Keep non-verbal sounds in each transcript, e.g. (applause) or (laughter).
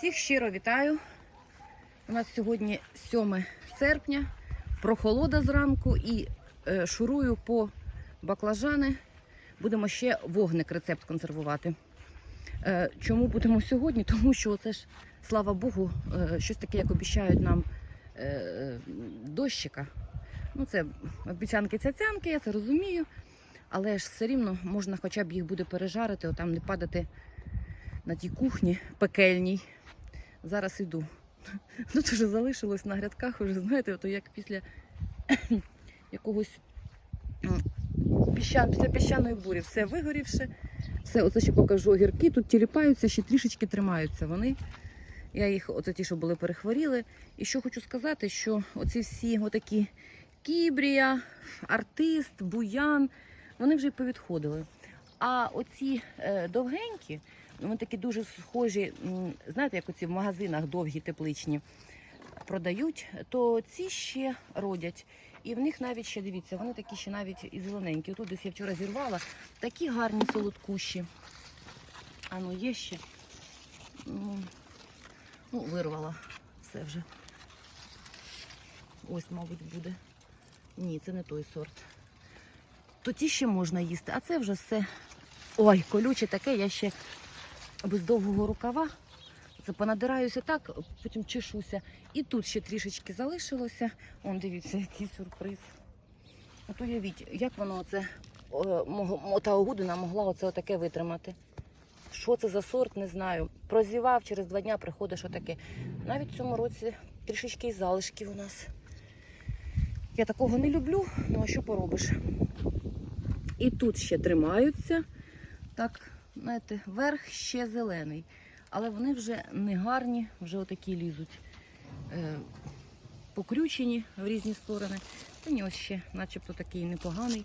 Всіх щиро вітаю. У нас сьогодні 7 серпня, прохолода зранку і е, шурую по баклажани. Будемо ще вогник рецепт консервувати. Е, чому будемо сьогодні? Тому що це ж, слава Богу, е, щось таке, як обіцяють нам дощика. Ну, це обіцянки цяцянки, я це розумію. Але ж все рівно можна хоча б їх буде пережарити, отам не падати на тій кухні пекельній. Зараз іду. (laughs) Тут вже залишилось на грядках, вже знаєте, ото як після (coughs) якогось м, піщан, після піщаної бурі, все вигорівше. Все, оце ще покажу огірки. Тут тіліпаються, ще трішечки тримаються вони. Я їх, оце ті, що були перехворіли. І що хочу сказати, що оці всі отакі кібрія, артист, буян, вони вже й повідходили. А оці е, довгенькі, вони такі дуже схожі, знаєте, як оці в магазинах довгі тепличні продають, то ці ще родять. І в них навіть ще дивіться, вони такі ще навіть і зелененькі. Тут десь я вчора зірвала. Такі гарні солодкущі. А ну є ще. Ну, ну вирвала все вже. Ось, мабуть, буде. Ні, це не той сорт. То ті ще можна їсти, а це вже все. Ой, колюче таке, я ще без довгого рукава. Це понадираюся так, потім чешуся. І тут ще трішечки залишилося. Он, дивіться, який сюрприз. От уявіть, як воно оце, о, та огудина могла оце отаке витримати. Що це за сорт, не знаю. Прозівав, через два дня приходиш отаке. Навіть в цьому році трішечки і залишків у нас. Я такого не люблю, ну а що поробиш? І тут ще тримаються. Так, знаєте, верх ще зелений. Але вони вже не гарні, вже отакі лізуть. Е, покрючені в різні сторони. Та ось ще, начебто такий непоганий.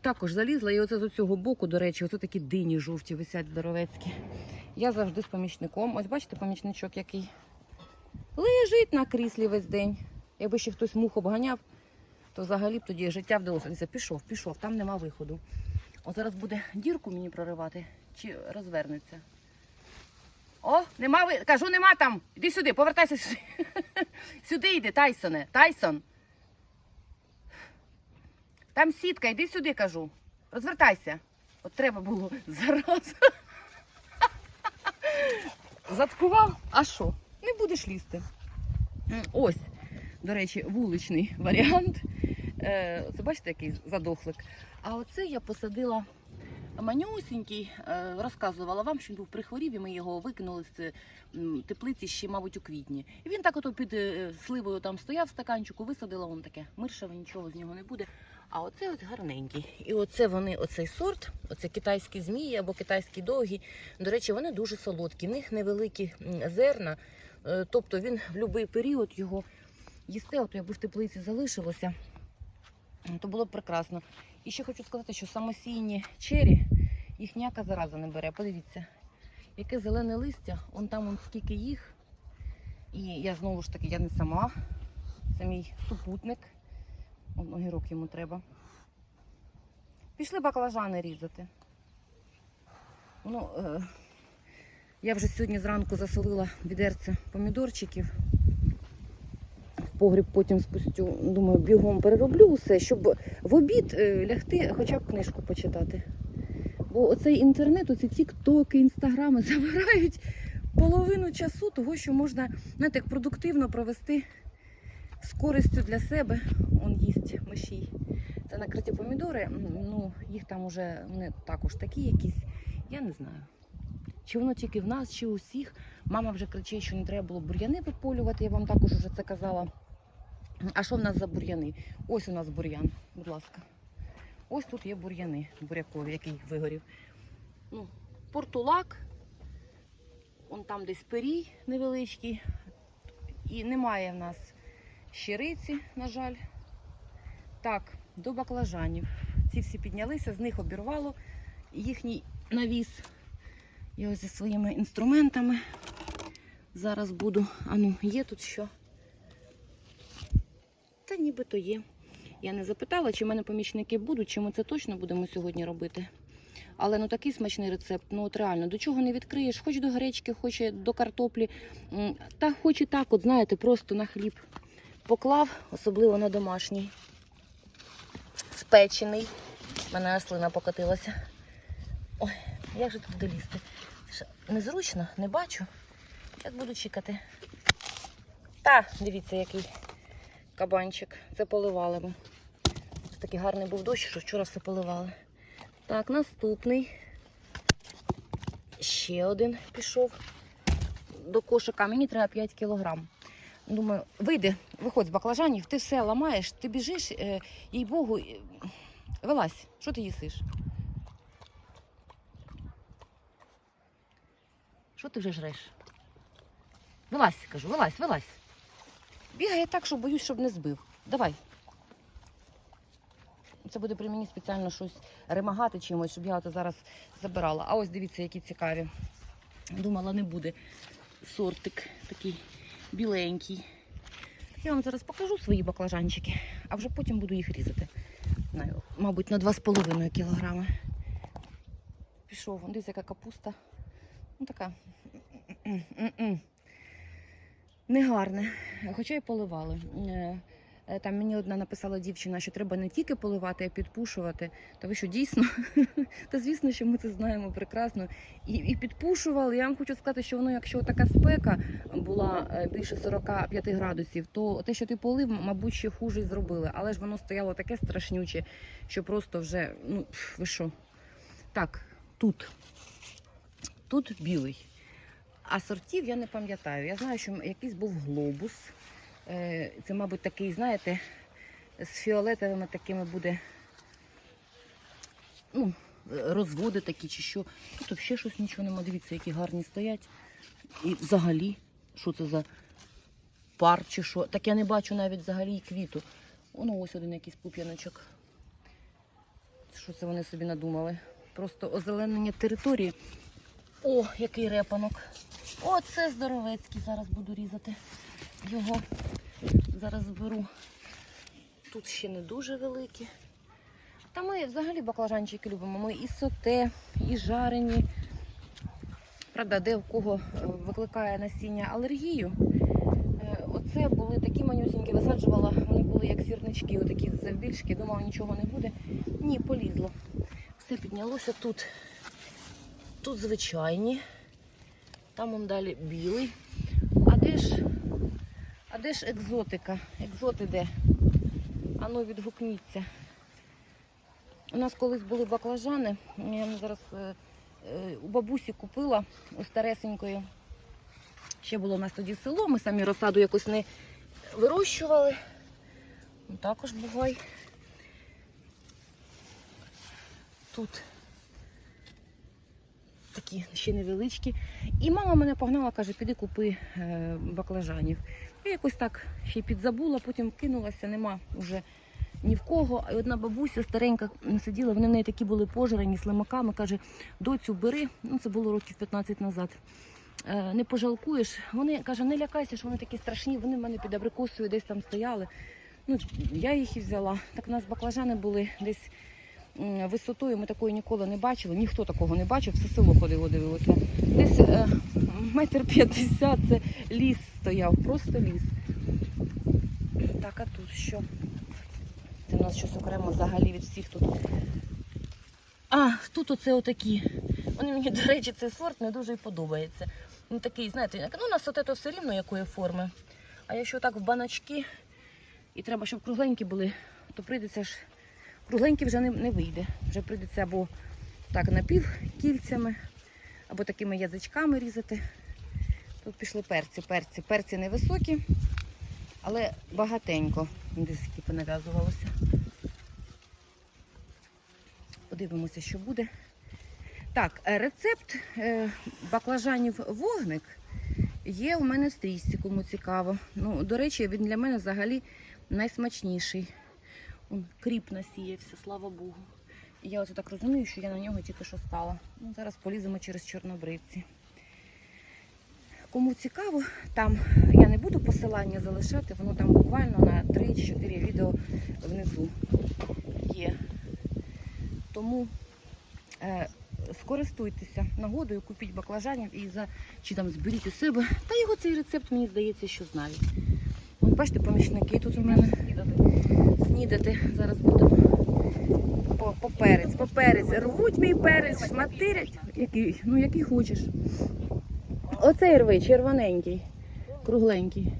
Також залізла, і оце з цього боку, до речі, оце такі дині жовті висять здоровецькі. Я завжди з помічником. Ось бачите, помічничок який. Лежить на кріслі весь день. Якби ще хтось мух обганяв, то взагалі б тоді життя вдалося. Пішов, пішов, там нема виходу. От зараз буде дірку мені проривати чи розвернеться. О, нема ви. Кажу, нема там. Іди сюди, повертайся сюди. (laughs) Сюди йди, Тайсоне. Тайсон. Там сітка, йди сюди, кажу. Розвертайся. От треба було (laughs) зараз. (laughs) Заткував. А що? Не будеш лізти. Ось, до речі, вуличний варіант. Е, Це бачите, який задохлик. А оце я посадила манюсінький, е, розказувала вам, що він був прихворів, і ми його викинули з теплиці ще, мабуть, у квітні. І він так ото під е, сливою там стояв стаканчику, висадила воно таке миршаве, нічого з нього не буде. А оце ось гарненький. І оце вони, оцей сорт, оце китайські змії або китайські довгі. До речі, вони дуже солодкі. В них невеликі зерна. Е, Тобто він в будь-який період його їсти, от якби в теплиці залишилося, то було б прекрасно. І ще хочу сказати, що самосійні чері їх ніяка зараза не бере. Подивіться, яке зелене листя, он там он скільки їх. І я знову ж таки, я не сама, це мій супутник. Он огірок йому треба. Пішли баклажани різати. Ну, е, я вже сьогодні зранку засолила відерце помідорчиків. Погріб потім спустю, думаю, бігом перероблю усе, щоб в обід е, лягти, хоча б книжку почитати. Бо оцей інтернет, оці тіктоки, інстаграми (laughs) забирають половину часу того, що можна знаєте, як продуктивно провести з користю для себе. Он їсть мишій. Це накриті помідори. Ну, їх там уже не також такі якісь. Я не знаю. Чи воно тільки в нас, чи у всіх. Мама вже кричить, що не треба було бур'яни виполювати, я вам також вже це казала. А що в нас за бур'яни? Ось у нас бур'ян, будь ласка. Ось тут є бур'яни бурякові, який вигорів. Ну, портулак, он там десь перій невеличкий. І немає в нас щириці, на жаль. Так, до баклажанів. Ці всі піднялися, з них обірвало їхній навіс. Я ось зі своїми інструментами зараз буду. А ну, є тут що? Та нібито є. Я не запитала, чи в мене помічники будуть, чи ми це точно будемо сьогодні робити. Але ну такий смачний рецепт, ну от реально, до чого не відкриєш, хоч до гречки, хоч до картоплі, та хоч і так, от знаєте, просто на хліб поклав, особливо на домашній. Спечений. У мене слина покотилася. Ой, як же тут долізти? Незручно, не бачу. Зараз буду чекати. Та, дивіться, який кабанчик. Це поливали ми. Такий гарний був дощ, що вчора все поливали. Так, наступний. Ще один пішов до кошика. Мені треба 5 кілограм. Думаю, вийди, виходь з баклажанів, ти все ламаєш, ти біжиш, е, їй Богу, е, вилазь, що ти їсиш? Що ти вже жреш? Вилазь, кажу, вилазь, вилазь. Бігає так, що боюсь, щоб не збив. Давай. Це буде при мені спеціально щось ремагати чимось, щоб я зараз забирала. А ось дивіться, які цікаві. Думала, не буде. Сортик такий біленький. Я вам зараз покажу свої баклажанчики, а вже потім буду їх різати. Мабуть, на 2,5 кілограми. Пішов, дивіться, яка капуста. Ну така. Негарне, хоча й поливали. Е, Там мені одна написала дівчина, що треба не тільки поливати, а підпушувати. Та ви що дійсно? (laughs) Та звісно, що ми це знаємо прекрасно. І, і підпушували. Я вам хочу сказати, що воно, якщо така спека була е, більше 45 градусів, то те, що ти полив, мабуть, ще хуже зробили. Але ж воно стояло таке страшнюче, що просто вже, ну ви що? Так, тут. Тут білий. А сортів я не пам'ятаю. Я знаю, що якийсь був глобус. Е, Це, мабуть, такий, знаєте, з фіолетовими такими буде ну, розводи такі чи що. Тут взагалі щось нічого нема. Дивіться, які гарні стоять. І взагалі, що це за пар чи що. Так я не бачу навіть взагалі і квіту. Воно ось один якийсь пуп'яночок. Що це вони собі надумали? Просто озеленення території. О, який репанок. О, це здоровецький. Зараз буду різати його. Зараз зберу. Тут ще не дуже великі. Та ми взагалі баклажанчики любимо. Ми і соте, і жарені. Правда, де в кого е, викликає насіння алергію. Е, Оце були такі манюсінькі, висаджувала. Вони були як сірнички, отакі завбільшки. Думала, нічого не буде. Ні, полізло. Все піднялося тут. Тут звичайні. Там он далі білий. А де ж, а де ж екзотика? Екзоти де? Ану, відгукніться. У нас колись були баклажани. Я зараз е, е, у бабусі купила у старесенької. Ще було у нас тоді село, ми самі розсаду якось не вирощували. Також бувай. Тут такі ще невеличкі. І мама мене погнала, каже, піди купи е, баклажанів. Я якось так ще підзабула, потім кинулася, нема вже ні в кого. І одна бабуся старенька сиділа, вони в неї такі були пожарені слимаками. Каже, доцю бери, ну це було років 15 назад. Е, не пожалкуєш. Вони каже, не лякайся, що вони такі страшні. Вони в мене під абрикосою десь там стояли. Ну, я їх і взяла. Так у нас баклажани були десь висотою. Ми такої ніколи не бачили. Ніхто такого не бачив, все село ходило, дивилося. Десь е, метр п'ятдесят це ліс стояв, просто ліс. Так, а тут що? Це в нас щось окремо взагалі від всіх тут. А, тут оце отакі. Вони мені, до речі, цей сорт не дуже і подобається. Він такий, знаєте, ну, у нас от все рівно якої форми. А якщо так в баночки, і треба, щоб кругленькі були, то прийдеться ж. Кругленькі вже не, не вийде. Вже прийдеться або так напівкільцями, або такими язичками різати. Тут пішли перці, перці. Перці невисокі, але багатенько. Десь які понав'язувалося. Подивимося, що буде. Так, е, рецепт е, баклажанів вогник є у мене в стрічці, кому цікаво. Ну, до речі, він для мене взагалі найсмачніший. Он, кріп насіявся, слава Богу. І я оце так розумію, що я на нього тільки що стала. Ну, зараз поліземо через чорнобривці. Кому цікаво, там я не буду посилання залишати, воно там буквально на 3-4 відео внизу є. Тому е, скористуйтеся нагодою, купіть баклажанів і за чи там зберіть у себе. Та його цей рецепт, мені здається, що знають. Бачите, помічники тут у мене снідати. Зараз будемо по, по перець, по перець. Рвуть мій перець, шматирять. Який, ну який хочеш. Оцей рви, червоненький, кругленький.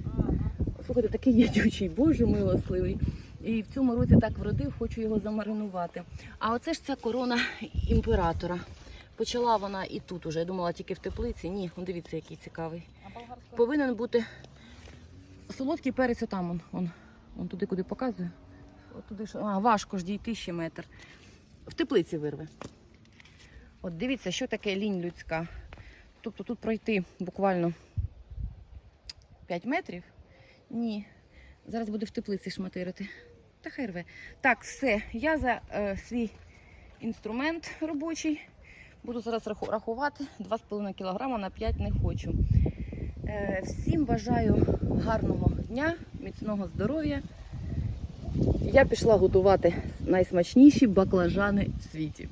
Слухайте, такий ядючий, боже милосливий. І в цьому році так вродив, хочу його замаринувати. А оце ж ця корона імператора. Почала вона і тут уже. Я думала тільки в теплиці. Ні, он дивіться, який цікавий. Повинен бути солодкий перець отам. Он, он, он туди, куди показує. Туди, що... А, важко ж дійти ще метр. В теплиці вирве. От дивіться, що таке лінь людська. Тобто тут пройти буквально 5 метрів. Ні. Зараз буде в теплиці шматирити. Та хай рве. Так, все. Я за е, свій інструмент робочий. Буду зараз рахувати. 2,5 кг на 5 не хочу. Е, всім бажаю гарного дня, міцного здоров'я. Я пішла готувати найсмачніші баклажани в світі.